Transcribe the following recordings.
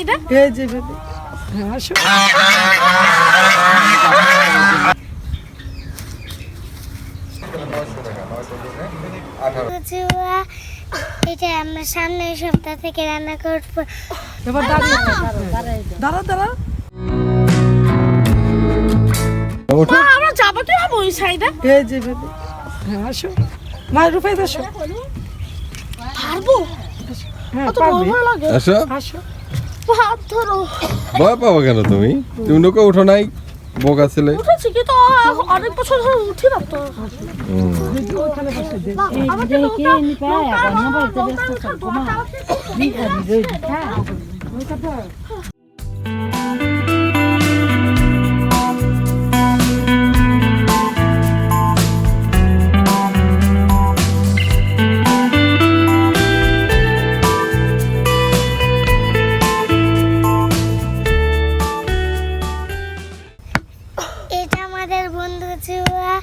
সাইডে এই যে বেবি হ্যাঁ আসো এটা আমরা সামনের সপ্তাহ থেকে রান্না করব। এবার দাঁড়িয়ে দাঁড়া দাঁড়া আমরা যাব কি হবে ওই সাইডে? এই যে বেবি হ্যাঁ আসো। মা রূপাই আসো। পারব? হ্যাঁ আসো। আসো। হাত ধরো ভয় পাবো কেন তুমি? তুমি নৌকা উঠো নাই বোকা ছেলে। উঠেছি অনেক বছর ধরে উঠি না তো। আমাকে নৌকা নৌকা নৌকা আমাদের বন্ধু চুয়া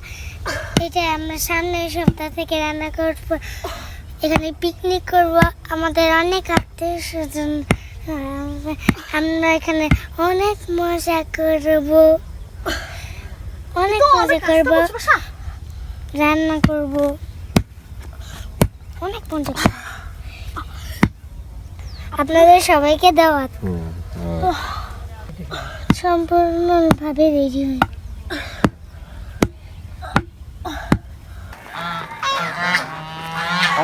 এটা আমরা সামনের সপ্তাহ থেকে রান্না করব। এখানে পিকনিক করব। আমাদের অনেক আত্মীয় স্বজন আমরা এখানে অনেক মজা করব। অনেক মজা করব। রান্না করব। অনেক মজা আপনাদের সবাইকে দেওয়া হুম, হ্যাঁ। সম্পূর্ণভাবে রেডি হয়ে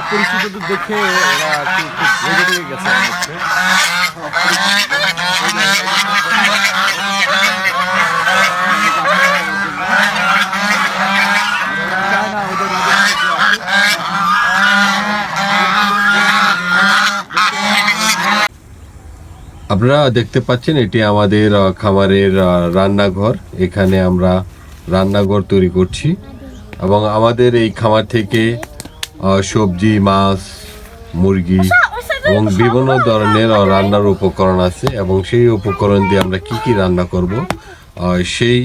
অপরিচিতদের দেখে। আপনারা দেখতে পাচ্ছেন, এটি আমাদের খামারের রান্নাঘর এখানে আমরা রান্নাঘর তৈরি করছি এবং আমাদের এই খামার থেকে সবজি মাছ মুরগি এবং বিভিন্ন ধরনের রান্নার উপকরণ আছে এবং সেই উপকরণ দিয়ে আমরা কি কি রান্না করব সেই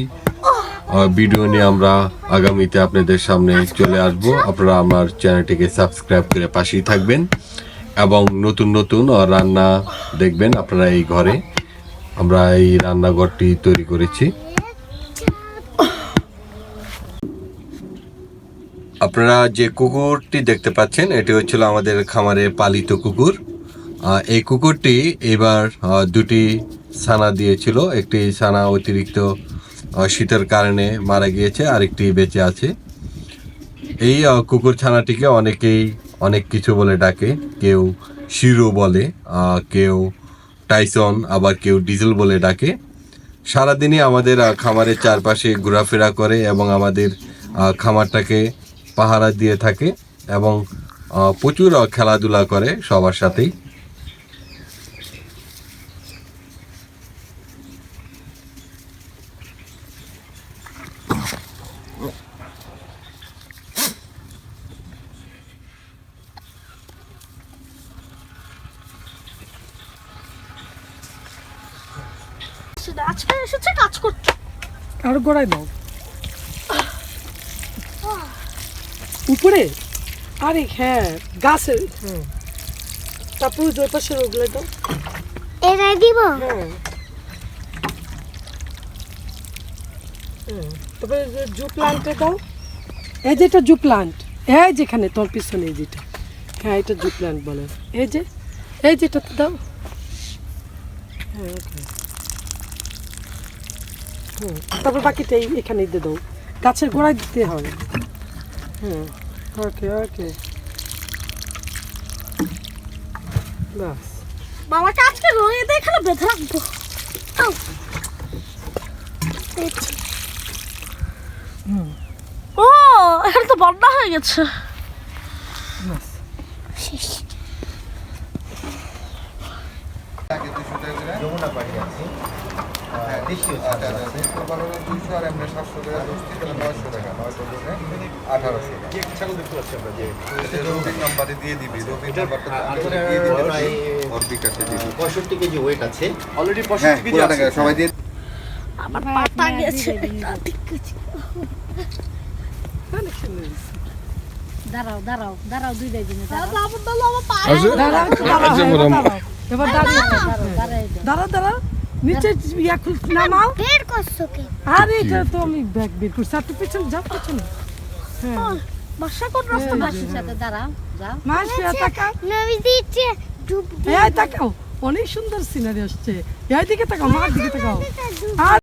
ভিডিও নিয়ে আমরা আগামীতে আপনাদের সামনে চলে আসব। আপনারা আমার চ্যানেলটিকে সাবস্ক্রাইব করে পাশেই থাকবেন এবং নতুন নতুন রান্না দেখবেন আপনারা এই ঘরে। আমরা এই রান্নাঘরটি তৈরি করেছি। আপনারা যে কুকুরটি দেখতে পাচ্ছেন, এটি হচ্ছিল আমাদের খামারে পালিত কুকুর। এই কুকুরটি এবার দুটি ছানা দিয়েছিল। একটি ছানা অতিরিক্ত শীতের কারণে মারা গিয়েছে, আরেকটি বেঁচে আছে। এই কুকুর ছানাটিকে অনেকেই অনেক কিছু বলে ডাকে। কেউ শিরো বলে কেউ টাইসন, আবার কেউ ডিজেল বলে ডাকে। সারাদিনই আমাদের খামারের চারপাশে ঘোরাফেরা করে এবং আমাদের খামারটাকে পাহারা দিয়ে থাকে এবং প্রচুর খেলাধুলা করে সবার সাথেই। আজকে এসেছে কাজ করতে আর গোড়ায় দাও। উপরে? আরে হ্যাঁ গাছে। হ্যাঁ তারপর ওই পাশে ওগুলো দাও এটাই দিব? হ্যাঁ। হ্যাঁ। তারপরে যে জু প্লান্টে দাও। এই যে এটা জু প্লান্ট এই যেখানে তোর পিছনে এই যেটা। হ্যাঁ এটা জু প্লান্ট বলে। এই যে এই যেটাতে দাও। হ্যাঁ তারপর বাকিটা এই এখানে দিয়ে দাও। গাছের গোড়ায় দিতে হবে। হুম। ওকে ওকে বাস বাবাকে আজকে রয়ে দিয়ে এখানে বেঁধে রাখব। ও এখানে তো বন্যা হয়ে গেছে। বাস যমুনা পাড়ি আছে। হ্যাঁ আমরা হ্যাঁ সবাই দিয়ে পাটা গেছে দাঁড়াও দাঁড়াও দাঁড়াও দিনে আমার পা আচ্ছা দাঁড়াও, দাঁড়াও, আচ্ছা, হ্যাঁ, দাঁড়াও। নিচে ইয়া খুল নামাও। বের করছ কে? আরে এটা তো আমি ব্যাগ বের করছি। আর তো পিছনে যাও পিছনে। হ্যাঁ। বর্ষা কোন রাস্তা? মাসির সাথে দাঁড়াও যাও। মাসি তাকাও। নবী দিচ্ছে ডুব এই তাকাও। অনেক সুন্দর সিনারি আসছে। এই দিকে তাকাও মার দিকে তাকাও। আর